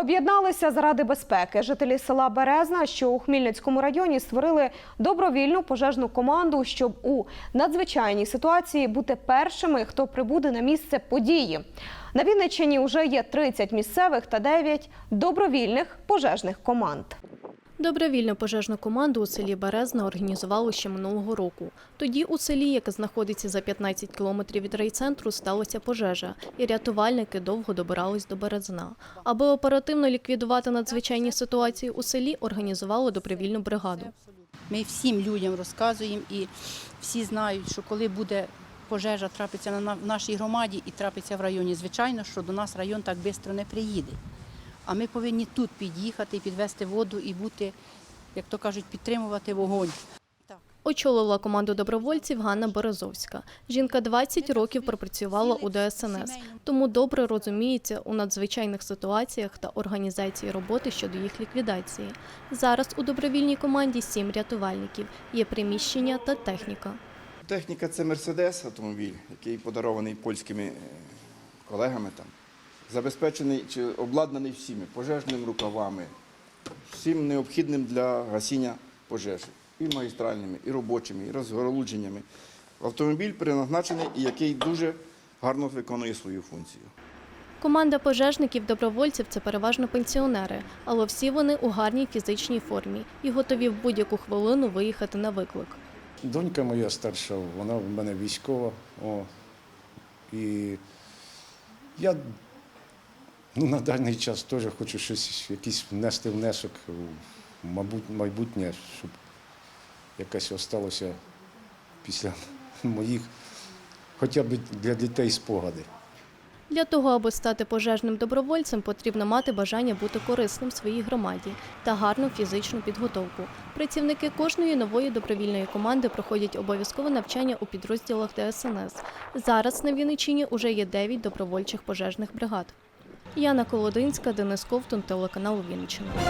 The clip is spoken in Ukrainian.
Об'єдналися заради безпеки. Жителі села Березна, що у Хмільницькому районі, створили добровільну пожежну команду, щоб у надзвичайній ситуації бути першими, хто прибуде на місце події. На Вінниччині вже є 30 місцевих та 9 добровільних пожежних команд. Добровільну пожежну команду у селі Березна організували ще минулого року. Тоді у селі, яке знаходиться за 15 кілометрів від райцентру, сталася пожежа, і рятувальники довго добирались до Березна. Аби оперативно ліквідувати надзвичайні ситуації у селі, організували добровільну бригаду. Ми всім людям розказуємо і всі знають, що коли буде пожежа трапиться на на- нашій громаді і трапиться в районі, звичайно, що до нас район так швидко не приїде. А ми повинні тут під'їхати, підвести воду і бути, як то кажуть, підтримувати вогонь. Очолила команду добровольців Ганна Березовська. Жінка 20 років пропрацювала у ДСНС, тому добре розуміється у надзвичайних ситуаціях та організації роботи щодо їх ліквідації. Зараз у добровільній команді сім рятувальників, є приміщення та техніка. Техніка це Мерседес автомобіль, який подарований польськими е, колегами там. Забезпечений чи обладнаний всіми пожежними рукавами, всім необхідним для гасіння пожежі. І магістральними, і робочими, і розгоролудженнями. Автомобіль переназначений і який дуже гарно виконує свою функцію. Команда пожежників добровольців це переважно пенсіонери, але всі вони у гарній фізичній формі і готові в будь-яку хвилину виїхати на виклик. Донька моя старша, вона в мене військова. О, і я ну, на даний час теж хочу щось, якийсь внести внесок мабуть, майбутнє, щоб якесь осталося після моїх, хоча б для дітей спогади. Для того, аби стати пожежним добровольцем, потрібно мати бажання бути корисним своїй громаді та гарну фізичну підготовку. Працівники кожної нової добровільної команди проходять обов'язкове навчання у підрозділах ДСНС. Зараз на Вінниччині уже є 9 добровольчих пожежних бригад. Яна Колодинська, Денис Ковтун, телеканал Вінниччина.